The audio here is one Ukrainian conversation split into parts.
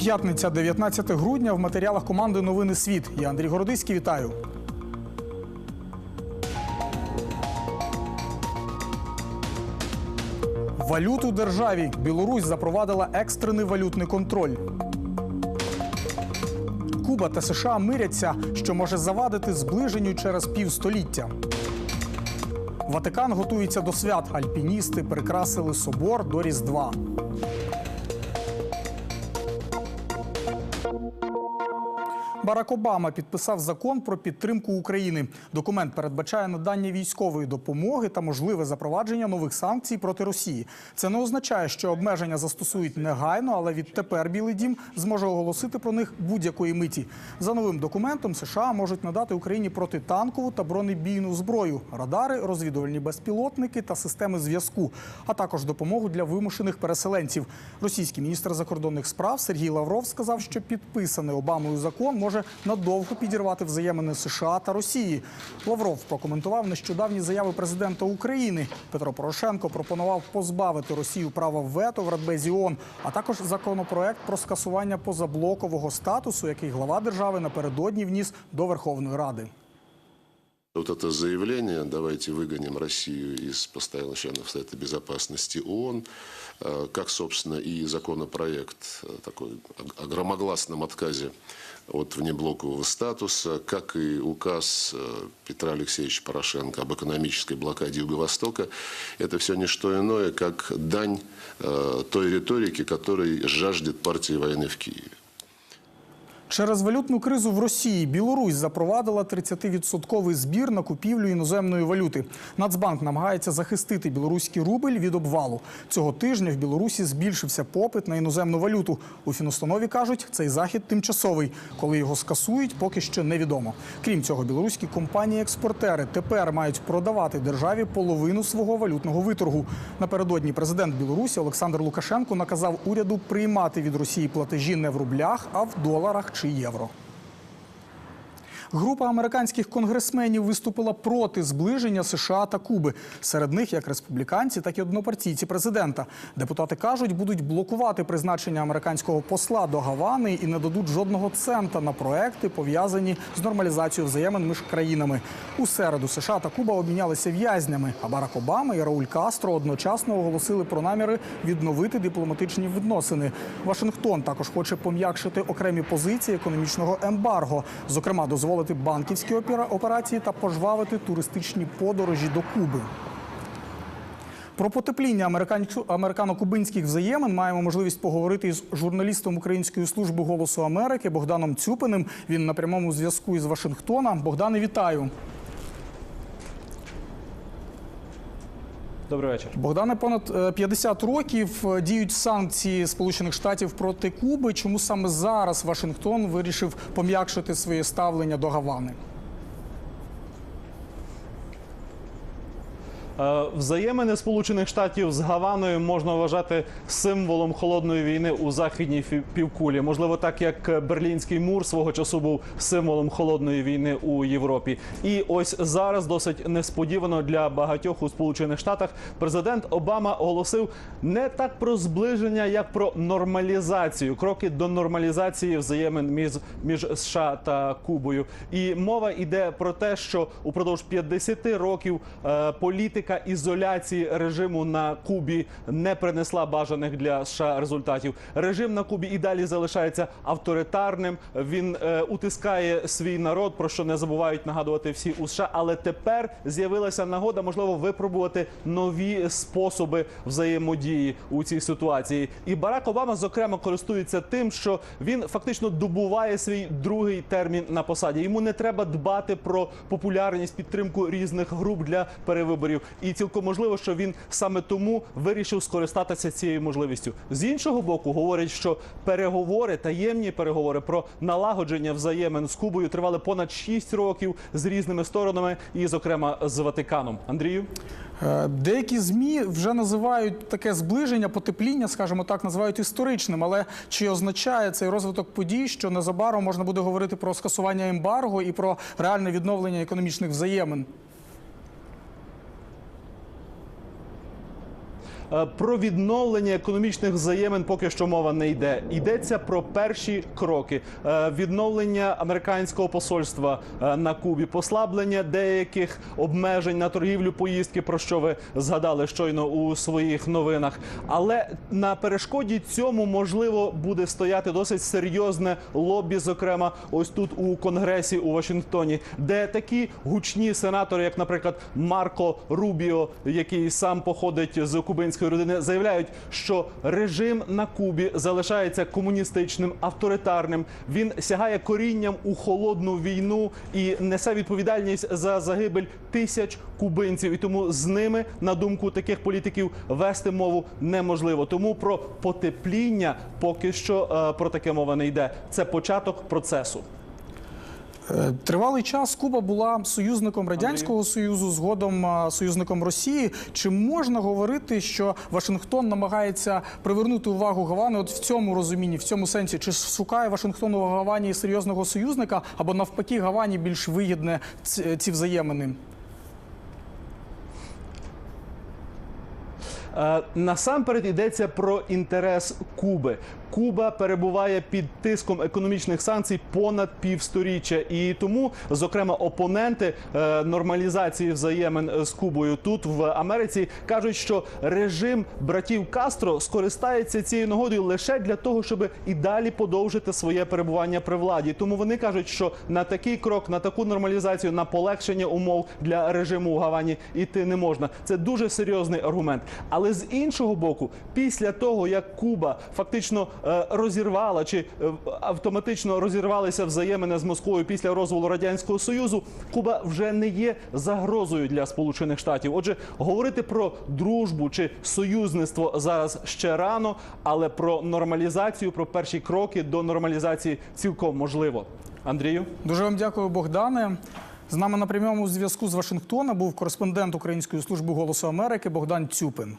П'ятниця, 19 грудня. В матеріалах команди Новини Світ. Я Андрій Городиський. Вітаю. Валюту державі. Білорусь запровадила екстрений валютний контроль. Куба та США миряться, що може завадити зближенню через півстоліття. Ватикан готується до свят. Альпіністи прикрасили собор до Різдва. Барак Обама підписав закон про підтримку України. Документ передбачає надання військової допомоги та можливе запровадження нових санкцій проти Росії. Це не означає, що обмеження застосують негайно, але відтепер Білий Дім зможе оголосити про них будь-якої миті. За новим документом США можуть надати Україні протитанкову та бронебійну зброю, радари, розвідувальні безпілотники та системи зв'язку, а також допомогу для вимушених переселенців. Російський міністр закордонних справ Сергій Лавров сказав, що підписаний Обамою закон може надовго підірвати взаємини США та Росії. Лавров прокоментував нещодавні заяви президента України. Петро Порошенко пропонував позбавити Росію права вето в Радбезі ООН, а також законопроект про скасування позаблокового статусу, який глава держави напередодні вніс до Верховної Ради. Вот это заявление «давайте выгоним Россию из постоянных членов Совета Безопасности ООН», э, как, собственно, и законопроект э, такой о громогласном отказе от внеблокового статуса, как и указ э, Петра Алексеевича Порошенко об экономической блокаде Юго-Востока, это все не что иное, как дань той риторике, которой жаждет партия войны в Киеве. Через валютну кризу в Росії Білорусь запровадила 30-відсотковий збір на купівлю іноземної валюти. Нацбанк намагається захистити білоруський рубль від обвалу. Цього тижня в Білорусі збільшився попит на іноземну валюту. У фінустанові кажуть, цей захід тимчасовий. Коли його скасують, поки що невідомо. Крім цього, білоруські компанії-експортери тепер мають продавати державі половину свого валютного виторгу. Напередодні президент Білорусі Олександр Лукашенко наказав уряду приймати від Росії платежі не в рублях, а в доларах чи євро. Група американських конгресменів виступила проти зближення США та Куби. Серед них як республіканці, так і однопартійці президента. Депутати кажуть, будуть блокувати призначення американського посла до Гавани і не дадуть жодного цента на проекти, пов'язані з нормалізацією взаємин між країнами. У середу США та Куба обмінялися в'язнями. А Барак Обама і Рауль Кастро одночасно оголосили про наміри відновити дипломатичні відносини. Вашингтон також хоче пом'якшити окремі позиції економічного ембарго, зокрема дозволити банківські операції та пожвавити туристичні подорожі до Куби. Про потепління американо-кубинських взаємин маємо можливість поговорити із журналістом Української служби голосу Америки Богданом Цюпиним. Він на прямому зв'язку із Вашингтона. Богдане, вітаю. Добрий вечір. Богдане, понад е, 50 років е, діють санкції Сполучених Штатів проти Куби. Чому саме зараз Вашингтон вирішив пом'якшити своє ставлення до Гавани? Взаємини Сполучених Штатів з Гаваною можна вважати символом холодної війни у західній півкулі. Можливо, так як Берлінський мур свого часу був символом холодної війни у Європі. І ось зараз досить несподівано для багатьох у Сполучених Штатах президент Обама оголосив не так про зближення, як про нормалізацію. Кроки до нормалізації взаємин між, між США та Кубою. І мова йде про те, що упродовж 50 років е, політика ізоляції режиму на Кубі не принесла бажаних для США результатів. Режим на Кубі і далі залишається авторитарним. Він е, утискає свій народ, про що не забувають нагадувати всі у США. Але тепер з'явилася нагода, можливо, випробувати нові способи взаємодії у цій ситуації. І Барак Обама, зокрема, користується тим, що він фактично добуває свій другий термін на посаді. Йому не треба дбати про популярність, підтримку різних груп для перевиборів. І цілком можливо, що він саме тому вирішив скористатися цією можливістю. З іншого боку, говорять, що переговори, таємні переговори про налагодження взаємин з Кубою тривали понад 6 років з різними сторонами, і, зокрема, з Ватиканом. Андрію. Е, Деякі змі вже називають таке зближення, потепління, скажімо так, називають історичним. Але чи означає цей розвиток подій, що незабаром можна буде говорити про скасування ембарго і про реальне відновлення економічних взаємин? Про відновлення економічних взаємин поки що мова не йде. Йдеться про перші кроки Е, відновлення американського посольства е, на Кубі, послаблення деяких обмежень на торгівлю поїздки, про що ви згадали щойно у своїх новинах. Але на перешкоді цьому можливо буде стояти досить серйозне лобі, зокрема, ось тут у конгресі у Вашингтоні, де такі гучні сенатори, як, наприклад, Марко Рубіо, який сам походить з кубинської родини, заявляють, що режим на Кубі залишається комуністичним, авторитарним. Він сягає корінням у холодну війну і несе відповідальність за загибель тисяч кубинців. І тому з ними, на думку таких політиків, вести мову неможливо. Тому про потепління поки що е, про таке мова не йде. Це початок процесу. Е, Тривалий час Куба була союзником радянського союзу, згодом союзником Росії. Чи можна говорити, що Вашингтон намагається привернути увагу Гавани от в цьому розумінні, в цьому сенсі? Чи шукає Вашингтон у Гавані серйозного союзника, або навпаки, Гавані більш вигідне ці, ці взаємини? Е, Насамперед йдеться про інтерес Куби. Куба перебуває під тиском економічних санкцій понад півсторіччя, і тому, зокрема, опоненти е, нормалізації взаємин з Кубою тут в Америці кажуть, що режим братів Кастро скористається цією нагодою лише для того, щоб і далі подовжити своє перебування при владі. Тому вони кажуть, що на такий крок, на таку нормалізацію, на полегшення умов для режиму у Гавані іти не можна. Це дуже серйозний аргумент. Але з іншого боку, після того як Куба фактично розірвала чи е, автоматично розірвалися взаємини з Москвою після розвалу радянського союзу, Куба вже не є загрозою для Сполучених Штатів. Отже, говорити про дружбу чи союзництво зараз ще рано, але про нормалізацію, про перші кроки до нормалізації цілком можливо. Андрію. Дуже вам дякую, Богдане. З нами на прямому зв'язку з Вашингтона був кореспондент Української служби голосу Америки Богдан Цюпин.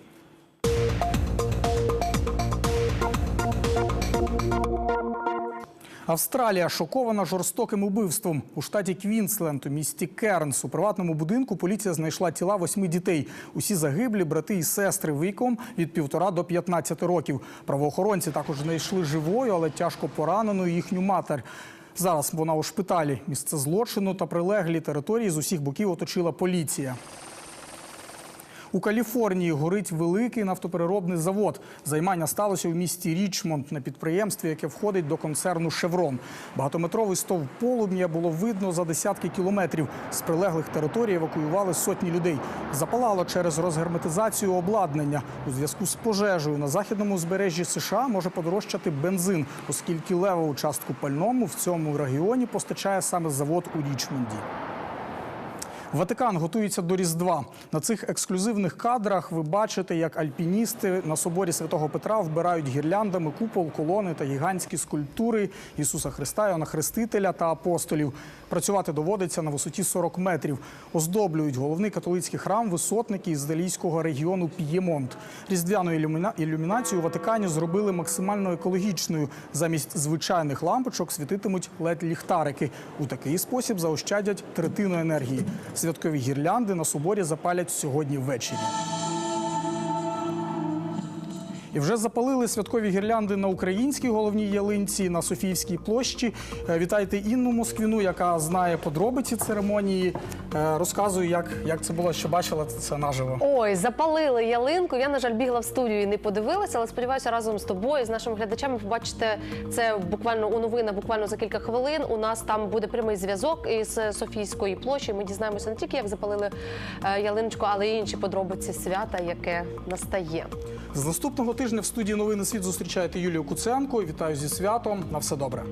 Австралія шокована жорстоким убивством у штаті Квінсленд у місті Кернс. У приватному будинку поліція знайшла тіла восьми дітей. Усі загиблі брати і сестри віком від півтора до 15 років. Правоохоронці також знайшли живою, але тяжко пораненою їхню матер. Зараз вона у шпиталі. Місце злочину та прилеглі території з усіх боків оточила поліція. У Каліфорнії горить великий нафтопереробний завод. Займання сталося у місті Річмонд на підприємстві, яке входить до концерну Шеврон. Багатометровий стовп полум'я було видно за десятки кілометрів. З прилеглих територій евакуювали сотні людей. Запалало через розгерметизацію обладнання. У зв'язку з пожежею на західному узбережжі США може подорожчати бензин, оскільки левову частку пальному в цьому регіоні постачає саме завод у Річмонді. Ватикан готується до Різдва. На цих ексклюзивних кадрах ви бачите, як альпіністи на соборі святого Петра вбирають гірляндами купол, колони та гігантські скульптури Ісуса Христа, Іоанна Хрестителя та апостолів. Працювати доводиться на висоті 40 метрів. Оздоблюють головний католицький храм висотники із італійського регіону П'ємонт. Різдвяну ілюмінацію у Ватикані зробили максимально екологічною. Замість звичайних лампочок світитимуть led ліхтарики. У такий спосіб заощадять третину енергії. Святкові гірлянди на соборі запалять сьогодні ввечері. І вже запалили святкові гірлянди на українській головній ялинці на Софіївській площі. Е, Вітайте Інну Москвіну, яка знає подробиці церемонії. Е, Розказую, як, як це було, що бачила це наживо. Ой, запалили ялинку. Я, на жаль, бігла в студію і не подивилася, але сподіваюся, разом з тобою, з нашими глядачами, побачите це буквально у новинах, буквально за кілька хвилин. У нас там буде прямий зв'язок із Софійської площі. Ми дізнаємося не тільки, як запалили е, ялиночку, але й інші подробиці свята, яке настає. З наступного тижня в студії новини світ зустрічаєте Юлію Куценко. Вітаю зі святом. На все добре.